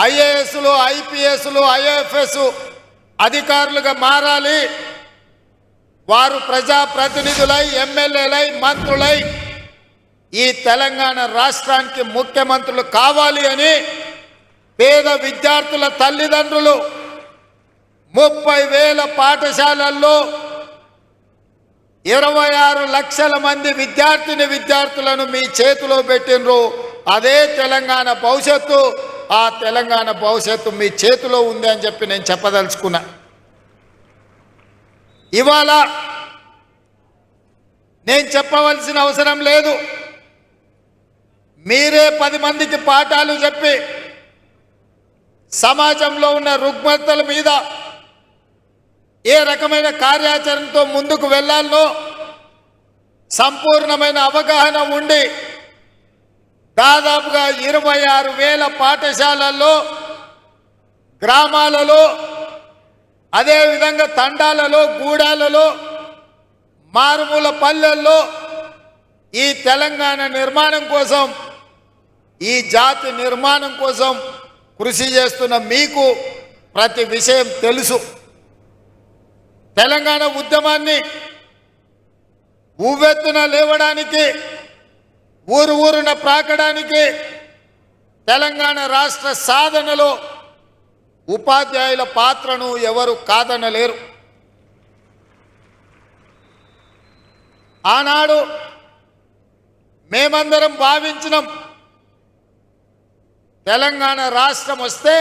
ఐఏఎస్లు ఐపీఎస్లు ఐఎఫ్ఎస్ అధికారులుగా మారాలి. వారు ప్రజాప్రతినిధులై ఎమ్మెల్యేలై మంత్రులై ఈ తెలంగాణ రాష్ట్రానికి ముఖ్యమంత్రులు కావాలి అని పేద విద్యార్థుల తల్లిదండ్రులు ముప్పై వేల పాఠశాలల్లో ఇరవై ఆరు లక్షల మంది విద్యార్థిని విద్యార్థులను మీ చేతిలో పెట్టినరు అదే తెలంగాణ భవిష్యత్తు. ఆ తెలంగాణ భవిష్యత్తు మీ చేతిలో ఉంది అని చెప్పి నేను చెప్పదలుచుకున్నా. ఇవాళ నేను చెప్పవలసిన అవసరం లేదు. మీరే పది మందికి పాఠాలు చెప్పి సమాజంలో ఉన్న రుగ్మతల మీద ఏ రకమైన కార్యాచరణతో ముందుకు వెళ్ళాలో సంపూర్ణమైన అవగాహన ఉండి దాదాపుగా ఇరవై ఆరు వేల పాఠశాలల్లో గ్రామాలలో అదేవిధంగా తండాలలో గూడాలలో మారుమూల పల్లెల్లో ఈ తెలంగాణ నిర్మాణం కోసం ఈ జాతి నిర్మాణం కోసం కృషి చేస్తున్న మీకు ప్రతి విషయం తెలుసు. తెలంగాణ ఉద్యమాన్ని ఉవ్వెత్తున లేవడానికి ఊరు ఊరున ప్రాకడానికి తెలంగాణ రాష్ట్ర సాధనలో ఉపాధ్యాయుల పాత్రను ఎవరు కాదనలేరు. ఆనాడు మేమందరం భావించినాం తెలంగాణ రాష్ట్రం వస్తే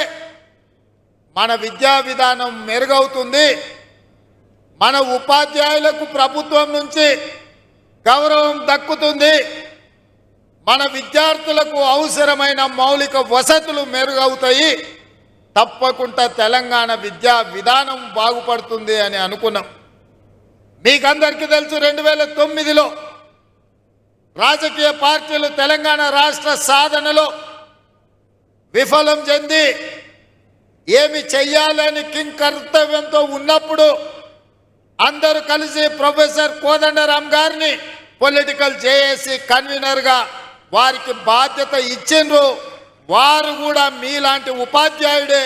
మన విద్యా విధానం మెరుగవుతుంది. మన ఉపాధ్యాయులకు ప్రభుత్వం నుంచి గౌరవం దక్కుతుంది. మన విద్యార్థులకు అవసరమైన మౌలిక వసతులు మెరుగవుతాయి. తప్పకుండా తెలంగాణ విద్యా విధానం బాగుపడుతుంది అని అనుకున్నాం. మీకందరికీ తెలుసు రెండు వేల తొమ్మిదిలో రాజకీయ పార్టీలు తెలంగాణ రాష్ట్ర సాధనలో విఫలం చెంది ఏమి చెయ్యాలని కింగ్ కర్తవ్యంతో ఉన్నప్పుడు అందరూ కలిసి ప్రొఫెసర్ కోదండరామ్ గారిని పొలిటికల్ జేఏసీ కన్వీనర్గా వారికి బాధ్యత ఇచ్చిండ్రు. వారు కూడా మీలాంటి ఉపాధ్యాయుడే.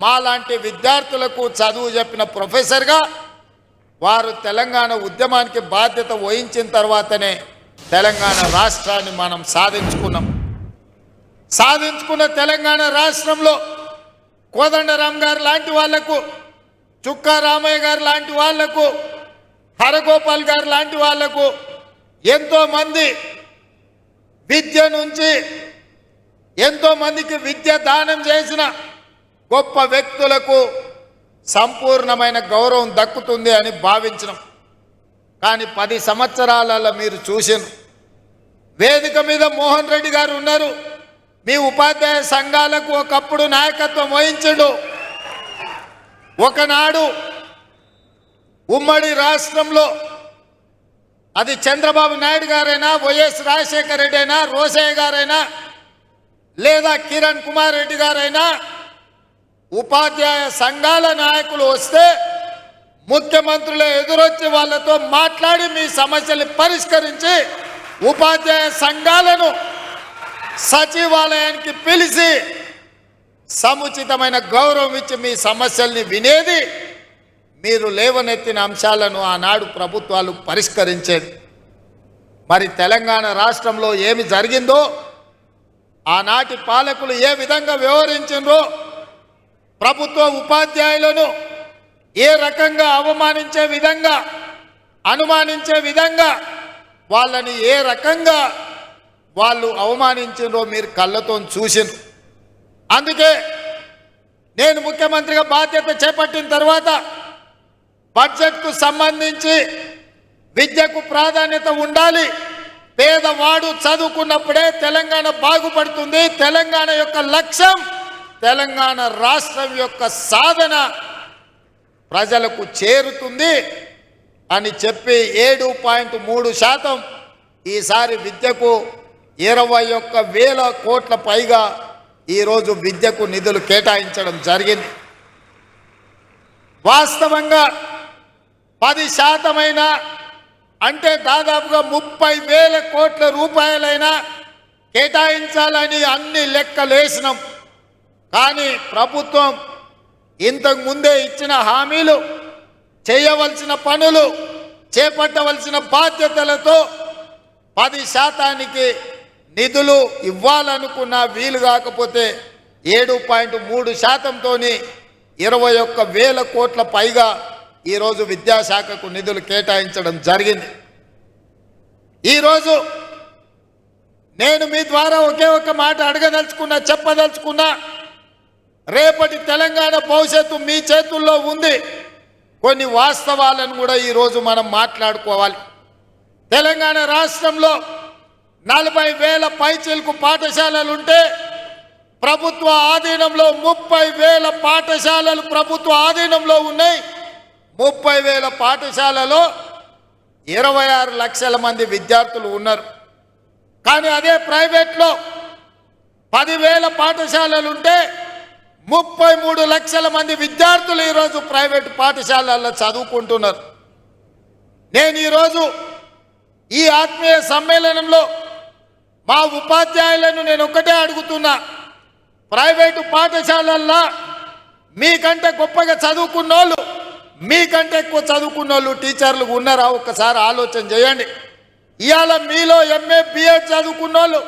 మాలాంటి విద్యార్థులకు చదువు చెప్పిన ప్రొఫెసర్గా వారు తెలంగాణ ఉద్యమానికి బాధ్యత వహించిన తర్వాతనే తెలంగాణ రాష్ట్రాన్ని మనం సాధించుకున్నాం. సాధించుకున్న తెలంగాణ రాష్ట్రంలో కోదండరామ్ గారు లాంటి వాళ్ళకు చుక్కా రామయ్య గారు లాంటి వాళ్ళకు హరగోపాల్ గారు లాంటి వాళ్ళకు ఎంతోమంది విద్య నుంచి ఎంతోమందికి విద్య దానం చేసిన గొప్ప వ్యక్తులకు సంపూర్ణమైన గౌరవం దక్కుతుంది అని భావించినాం. కానీ పది సంవత్సరాలలో మీరు చూసిన వేదిక మీద మోహన్ రెడ్డి గారు ఉన్నారు. మీ ఉపాధ్యాయ సంఘాలకు ఒకప్పుడు నాయకత్వం వహించడు. ఒకనాడు ఉమ్మడి రాష్ట్రంలో అది చంద్రబాబు నాయుడు గారైనా వైఎస్ రాజశేఖర రెడ్డి అయినా రోసయ్య గారైనా లేదా కిరణ్ కుమార్ రెడ్డి గారైనా ఉపాధ్యాయ సంఘాల నాయకులు వస్తే ముఖ్యమంత్రులు ఎదురొచ్చి వాళ్ళతో మాట్లాడి మీ సమస్యలు పరిష్కరించి ఉపాధ్యాయ సంఘాలను సచివాలయానికి పిలిచి సముచితమైన గౌరవం ఇచ్చి మీ సమస్యల్ని వినేది మీరు లేవనెత్తిన అంశాలను ఆనాడు ప్రభుత్వాలు పరిష్కరించేది మరి తెలంగాణ రాష్ట్రంలో ఏమి జరిగిందో ఆనాటి పాలకులు ఏ విధంగా వ్యవహరించిండ్రో ప్రభుత్వ ఉపాధ్యాయులను ఏ రకంగా అవమానించే విధంగా అనుమానించే విధంగా వాళ్ళని ఏ రకంగా వాళ్ళు అవమానించిండ్రో మీరు కళ్ళతో చూసిండ్రు అందుకే నేను ముఖ్యమంత్రిగా బాధ్యత చేపట్టిన తర్వాత బడ్జెట్కు సంబంధించి విద్యకు ప్రాధాన్యత ఉండాలి. పేదవాడు చదువుకున్నప్పుడే తెలంగాణ బాగుపడుతుంది. తెలంగాణ యొక్క లక్ష్యం తెలంగాణ రాష్ట్రం యొక్క సాధన ప్రజలకు చేరుతుంది అని చెప్పి ఏడు పాయింట్ మూడు శాతం ఈసారి విద్యకు ఇరవై ఒక్క వేల కోట్ల పైగా ఈరోజు విద్యకు నిధులు కేటాయించడం జరిగింది. వాస్తవంగా పది శాతమైన అంటే దాదాపుగా ముప్పై వేల కోట్ల రూపాయలైనా కేటాయించాలని అన్ని లెక్కలేసినాం కానీ ప్రభుత్వం ఇంతకు ముందే ఇచ్చిన హామీలు చేయవలసిన పనులు చేపట్టవలసిన బాధ్యతలతో పది శాతానికి నిధులు ఇవ్వాలనుకున్న వీలు కాకపోతే ఏడు పాయింట్ మూడు శాతంతో ఇరవై ఒక్క వేల కోట్ల పైగా ఈరోజు విద్యాశాఖకు నిధులు కేటాయించడం జరిగింది. ఈరోజు నేను మీ ద్వారా ఒకే ఒక మాట అడగదలుచుకున్నా చెప్పదలుచుకున్నా రేపటి తెలంగాణ భవిష్యత్తు మీ చేతుల్లో ఉంది. కొన్ని వాస్తవాలను కూడా ఈరోజు మనం మాట్లాడుకోవాలి. తెలంగాణ రాష్ట్రంలో నలభై వేల పైచిలకు పాఠశాలలు ఉంటే ప్రభుత్వ ఆధీనంలో ముప్పై వేల పాఠశాలలు ప్రభుత్వ ఆధీనంలో ఉన్నాయి. ముప్పై వేల పాఠశాలలో ఇరవై ఆరు లక్షల మంది విద్యార్థులు ఉన్నారు. కానీ అదే ప్రైవేట్లో పదివేల పాఠశాలలు ఉంటే ముప్పై మూడు లక్షల మంది విద్యార్థులు ఈరోజు ప్రైవేటు పాఠశాలల్లో చదువుకుంటున్నారు. నేను ఈరోజు ఈ ఆత్మీయ సమ్మేళనంలో మా ఉపాధ్యాయులను నేను ఒకటే అడుగుతున్నా. ప్రైవేటు పాఠశాలల్లో మీకంటే గొప్పగా చదువుకున్న వాళ్ళు మీకంటే ఎక్కువ చదువుకున్న వాళ్ళు టీచర్లు ఉన్నారా? ఒక్కసారి ఆలోచన చేయండి. ఇవాళ మీలో ఎంఏ బిఎడ్ చదువుకున్నోళ్ళు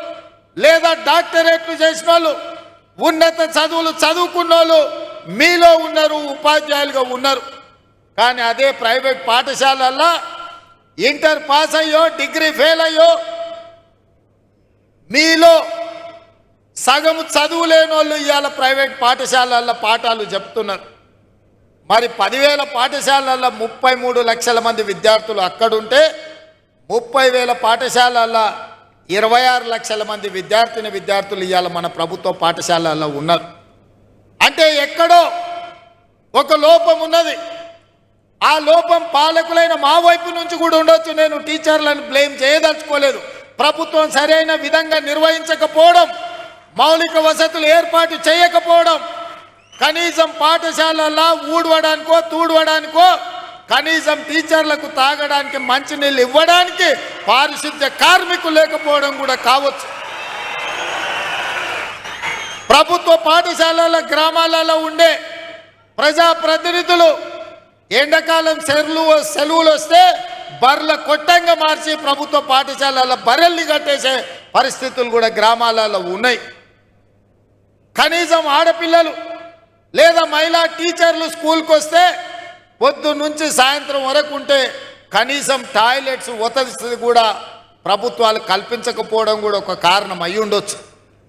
లేదా డాక్టరేట్లు చేసిన వాళ్ళు ఉన్నత చదువులు చదువుకున్న వాళ్ళు మీలో ఉన్నారు ఉపాధ్యాయులుగా ఉన్నారు. కానీ అదే ప్రైవేట్ పాఠశాలల్లో ఇంటర్ పాస్ అయ్యో డిగ్రీ ఫెయిల్ అయ్యో మీలో సగం చదువులేని వాళ్ళు ఇవాళ ప్రైవేట్ పాఠశాలల్లో పాఠాలు చెప్తున్నారు. మరి పదివేల పాఠశాలల్లో ముప్పై మూడు లక్షల మంది విద్యార్థులు అక్కడుంటే ముప్పై వేల పాఠశాలల్లో ఇరవై ఆరు లక్షల మంది విద్యార్థిని విద్యార్థులు ఇవాళ మన ప్రభుత్వ పాఠశాలల్లో ఉన్నారు అంటే ఎక్కడో ఒక లోపం ఉన్నది. ఆ లోపం పాలకులైన మా వైపు నుంచి కూడా ఉండొచ్చు. నేను టీచర్లను బ్లేమ్ చేయదలుచుకోలేదు. ప్రభుత్వం సరైన విధంగా నిర్వహించకపోవడం మౌలిక వసతులు ఏర్పాటు చేయకపోవడం కనీసం పాఠశాలల్లో ఊడవడానికో తూడవడానికో కనీసం టీచర్లకు తాగడానికి మంచినీళ్ళు ఇవ్వడానికి పారిశుద్ధ్య కార్మికులు లేకపోవడం కూడా కావచ్చు. ప్రభుత్వ పాఠశాలల గ్రామాలలో ఉండే ప్రజాప్రతినిధులు ఎండాకాలం సెలవులు సెలవులు వస్తే బర్రెల కొట్టంగా మార్చి ప్రభుత్వ పాఠశాలల బర్రెల్ని కట్టేసే పరిస్థితులు కూడా గ్రామాలలో ఉన్నాయి. కనీసం ఆడపిల్లలు లేదా మహిళా టీచర్లు స్కూల్కి వస్తే పొద్దు నుంచి సాయంత్రం వరకు ఉంటే కనీసం టాయిలెట్స్ వసతి కూడా ప్రభుత్వాలు కల్పించకపోవడం కూడా ఒక కారణం అయి ఉండొచ్చు.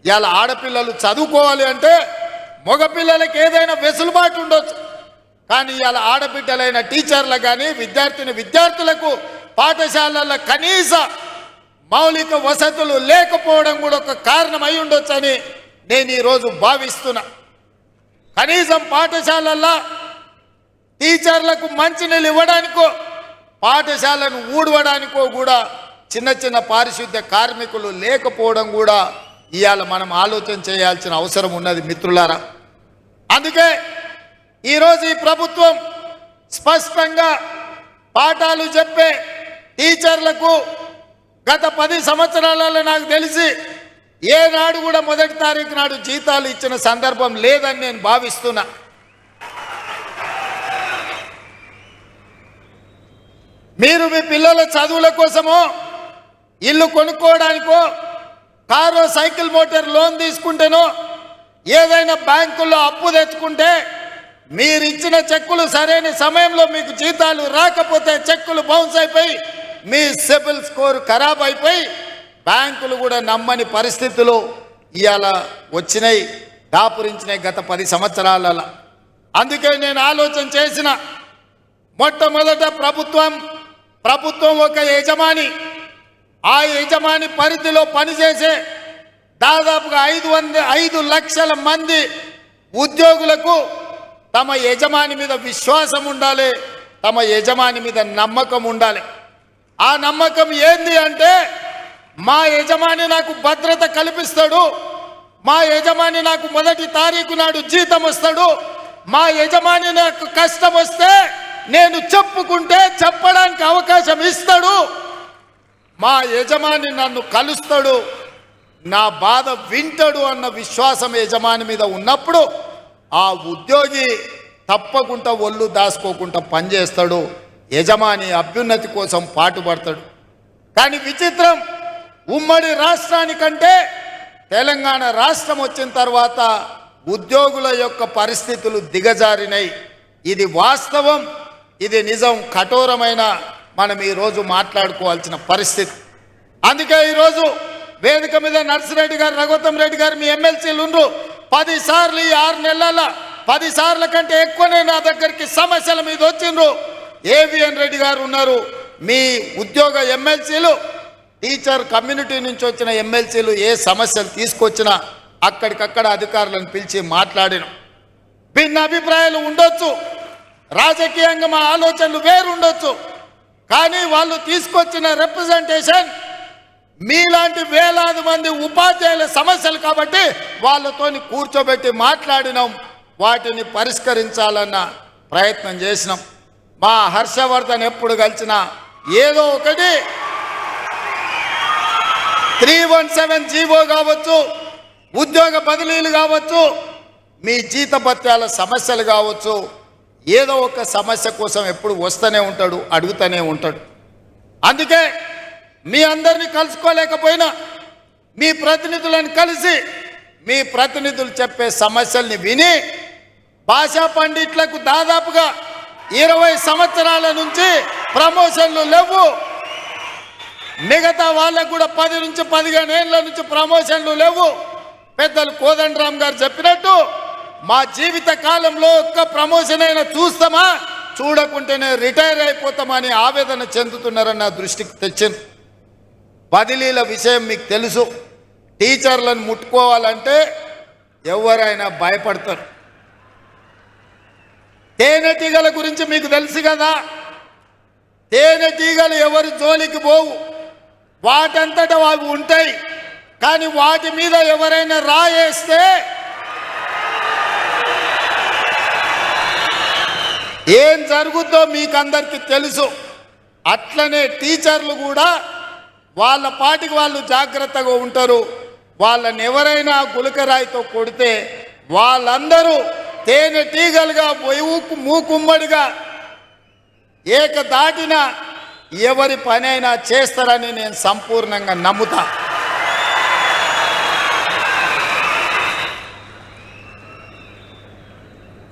ఇవాళ ఆడపిల్లలు చదువుకోవాలి అంటే మగపిల్లలకి ఏదైనా వెసులుబాటు ఉండొచ్చు. కానీ ఇవాళ ఆడబిడ్డలైన టీచర్లకు కానీ విద్యార్థిని విద్యార్థులకు పాఠశాలల్లో కనీస మౌలిక వసతులు లేకపోవడం కూడా ఒక కారణం అయి ఉండొచ్చని నేను ఈరోజు భావిస్తున్నా. కనీసం పాఠశాలల్లో టీచర్లకు మంచినీళ్ళు ఇవ్వడానికో పాఠశాలను ఊడవడానికో కూడా చిన్న చిన్న పారిశుద్ధ్య కార్మికులు లేకపోవడం కూడా ఇవాళ మనం ఆలోచన చేయాల్సిన అవసరం ఉన్నది మిత్రులారా. అందుకే ఈరోజు ఈ ప్రభుత్వం స్పష్టంగా పాఠాలు చెప్పే టీచర్లకు గత పది సంవత్సరాలలో నాకు తెలిసి ఏనాడు కూడా మొదటి తారీఖు నాడు జీతాలు ఇచ్చిన సందర్భం లేదని నేను భావిస్తున్నా. మీరు మీ పిల్లల చదువుల కోసమో ఇల్లు కొనుక్కోవడానికో కారు సైకిల్ మోటార్ లోన్ తీసుకుంటేనో ఏదైనా బ్యాంకుల్లో అప్పు తెచ్చుకుంటే మీరు ఇచ్చిన చెక్కులు సరైన సమయంలో మీకు జీతాలు రాకపోతే చెక్కులు బౌన్స్ అయిపోయి మీ సిబిల్ స్కోర్ ఖరాబ్ అయిపోయి బ్యాంకులు కూడా నమ్మని పరిస్థితులు ఇవాళ వచ్చినాయి దాపురించినాయి గత పది సంవత్సరాలలో. అందుకే నేను ఆలోచన చేసిన మొట్టమొదట ప్రభుత్వం ప్రభుత్వం ఒక యజమాని. ఆ యజమాని పరిధిలో పనిచేసే దాదాపుగా ఐదు వంద ఐదు లక్షల మంది ఉద్యోగులకు తమ యజమాని మీద విశ్వాసం ఉండాలి తమ యజమాని మీద నమ్మకం ఉండాలి. ఆ నమ్మకం ఏంది అంటే మా యజమాని నాకు భద్రత కల్పిస్తాడు. మా యజమాని నాకు మొదటి తారీఖు నాడు జీతం వస్తాడు. మా యజమాని నాకు కష్టం వస్తే నేను చెప్పుకుంటే చెప్పడానికి అవకాశం ఇస్తాడు. మా యజమాని నన్ను కలుస్తాడు. నా బాధ వింటాడు అన్న విశ్వాసం యజమాని మీద ఉన్నప్పుడు ఆ ఉద్యోగి తప్పకుండా ఒళ్ళు దాచుకోకుండా పనిచేస్తాడు. యజమాని అభ్యున్నతి కోసం పాటుపడతాడు. కానీ విచిత్రం ఉమ్మడి రాష్ట్రానికంటే తెలంగాణ రాష్ట్రం వచ్చిన తర్వాత ఉద్యోగుల యొక్క పరిస్థితులు దిగజారినాయి ఇది వాస్తవం ఇది నిజం కఠోరమైన మనం ఈరోజు మాట్లాడుకోవాల్సిన పరిస్థితి. అందుకే ఈరోజు వేదిక మీద నర్సిరెడ్డి గారు రఘుత్తం రెడ్డి గారు మీ ఎమ్మెల్సీలు ఉండ్రు. పదిసార్లు ఈ ఆరు నెలల పది సార్ల కంటే ఎక్కువనే నా దగ్గరికి సమస్యల మీద వచ్చిండ్రు. ఏవిఎన్ రెడ్డి గారు ఉన్నారు. మీ ఉద్యోగ ఎమ్మెల్సీలు టీచర్ కమ్యూనిటీ నుంచి వచ్చిన ఎమ్మెల్సీలు ఏ సమస్యలు తీసుకొచ్చినా అక్కడికక్కడ అధికారులను పిలిచి మాట్లాడిన. భిన్న అభిప్రాయాలు ఉండొచ్చు. రాజకీయంగా మా ఆలోచనలు వేరుండొచ్చు కానీ వాళ్ళు తీసుకొచ్చిన రిప్రజెంటేషన్ మీలాంటి వేలాది మంది ఉపాధ్యాయుల సమస్యలు కాబట్టి వాళ్ళతోని కూర్చోబెట్టి మాట్లాడినాం. వాటిని పరిష్కరించాలన్న ప్రయత్నం చేసినాం. మా హర్షవర్ధన్ ఎప్పుడు కలిసినా ఏదో ఒకటి త్రీ వన్ సెవెన్ జీవో కావచ్చు ఉద్యోగ బదిలీలు కావచ్చు మీ జీతభత్యాల సమస్యలు కావచ్చు ఏదో ఒక సమస్య కోసం ఎప్పుడు వస్తూనే ఉంటాడు అడుగుతూనే ఉంటాడు. అందుకే మీ అందరినీ కలుసుకోలేకపోయినా మీ ప్రతినిధులను కలిసి మీ ప్రతినిధులు చెప్పే సమస్యల్ని విని భాషా పండిట్లకు దాదాపుగా ఇరవై సంవత్సరాల నుంచి ప్రమోషన్లు లేవు మిగతా వాళ్ళకు కూడా పది నుంచి పదిహేను ఏళ్ళ నుంచి ప్రమోషన్లు లేవు. పెద్దలు కోదండరామ్ గారు చెప్పినట్టు మా జీవిత కాలంలో ఒక్క ప్రమోషన్ అయినా చూస్తామా? చూడకుంటేనే రిటైర్ అయిపోతామని ఆవేదన చెందుతున్నారని నా దృష్టికి తెచ్చింది బదిలీల విషయం మీకు తెలుసు. టీచర్లను ముట్టుకోవాలంటే ఎవరైనా భయపడతారు. తేనెటీగల గురించి మీకు తెలుసు కదా? తేనెటీగలు ఎవరి జోలికి పోవు. వాటంతట అవి ఉంటాయి. కానీ వాటి మీద ఎవరైనా రాయేస్తే ఏం జరుగుద్దో మీకు అందరికీ తెలుసు. అట్లనే టీచర్లు కూడా వాళ్ళ పాటికి వాళ్ళు జాగ్రత్తగా ఉంటారు. వాళ్ళని ఎవరైనా గులకరాయితో కొడితే వాళ్ళందరూ తేనెటీగలుగా మూకు మూకుమ్మడిగా ఏక దాటిన ఎవరి పనైనా చేస్తారని నేను సంపూర్ణంగా నమ్ముతా.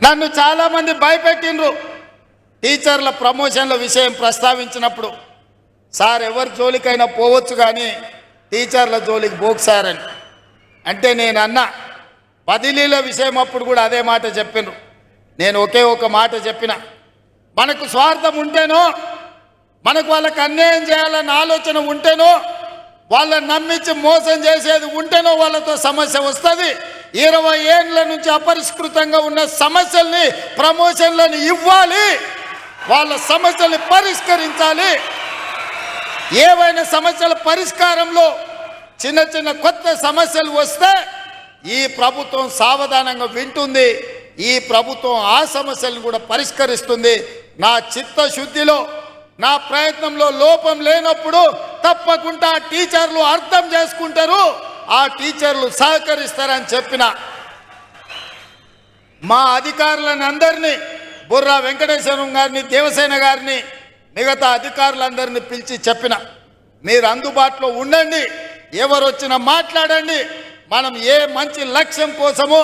నన్ను చాలామంది భయపెట్టిండ్రు. టీచర్ల ప్రమోషన్ల విషయం ప్రస్తావించినప్పుడు సార్ ఎవరి జోలికైనా పోవచ్చు కానీ టీచర్ల జోలికి పోకు సార్ అని. అంటే నేను అన్నా బదిలీల విషయం అప్పుడు కూడా అదే మాట చెప్పిండ్రు. నేను ఒకే ఒక మాట చెప్పిన మనకు స్వార్థం ఉంటేనో మనకు వాళ్ళకి అన్యాయం చేయాలన్న ఆలోచన ఉంటేనో వాళ్ళని నమ్మించి మోసం చేసేది ఉంటేనో వాళ్ళతో సమస్య వస్తుంది. ఇరవై ఏళ్ళ నుంచి అపరిష్కృతంగా ఉన్న సమస్యల్ని ప్రమోషన్లను ఇవ్వాలి. వాళ్ళ సమస్యల్ని పరిష్కరించాలి. ఏవైనా సమస్యల పరిష్కారంలో చిన్న చిన్న కొత్త సమస్యలు వస్తే ఈ ప్రభుత్వం సావధానంగా వింటుంది. ఈ ప్రభుత్వం ఆ సమస్యలను కూడా పరిష్కరిస్తుంది. నా చిత్తశుద్ధిలో నా ప్రయత్నంలో లోపం లేనప్పుడు తప్పకుండా ఆ టీచర్లు అర్థం చేసుకుంటారు. ఆ టీచర్లు సహకరిస్తారని చెప్పిన మా అధికారులను అందరినీ బుర్రా వెంకటేశ్వరం గారిని దేవసేన గారిని మిగతా అధికారులందరినీ పిలిచి చెప్పిన మీరు అందుబాటులో ఉండండి ఎవరు వచ్చినా మాట్లాడండి మనం ఏ మంచి లక్ష్యం కోసమో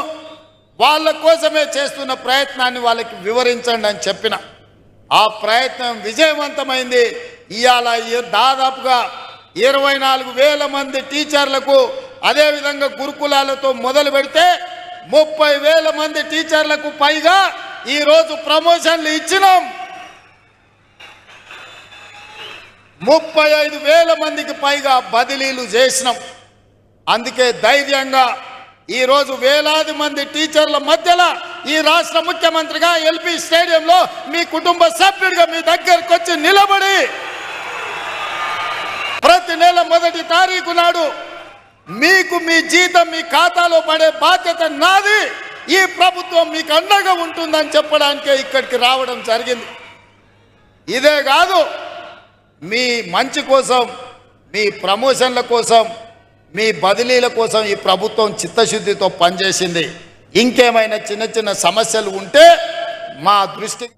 వాళ్ళ కోసమే చేస్తున్న ప్రయత్నాన్ని వాళ్ళకి వివరించండి అని చెప్పిన. ఆ ప్రయత్నం విజయవంతమైంది. ఇవాళ దాదాపుగా ఇరవై నాలుగు వేల మంది టీచర్లకు అదేవిధంగా గురుకులాలతో మొదలు పెడితే ముప్పై వేల మంది టీచర్లకు పైగా ఈరోజు ప్రమోషన్లు ఇచ్చినాం. ముప్పై ఐదు వేల మందికి పైగా బదిలీలు చేసినాం. అందుకే ధైర్యంగా ఈరోజు వేలాది మంది టీచర్ల మధ్యలో ఈ రాష్ట్ర ముఖ్యమంత్రిగా ఎల్పి స్టేడియంలో మీ కుటుంబ సభ్యుడిగా మీ దగ్గరకు వచ్చి నిలబడి ప్రతి నెల మొదటి తారీఖు నాడు మీకు మీ జీతం మీ ఖాతాలో పడే బాధ్యత నాది. ఈ ప్రభుత్వం మీకు అండగా ఉంటుందని చెప్పడానికే ఇక్కడికి రావడం జరిగింది. ఇదే కాదు మీ మంచి కోసం మీ ప్రమోషన్ల కోసం మీ బదిలీల కోసం ఈ ప్రభుత్వం చిత్తశుద్ధితో పనిచేసింది. ఇంకేమైనా చిన్న చిన్న సమస్యలు ఉంటే మా దృష్టికి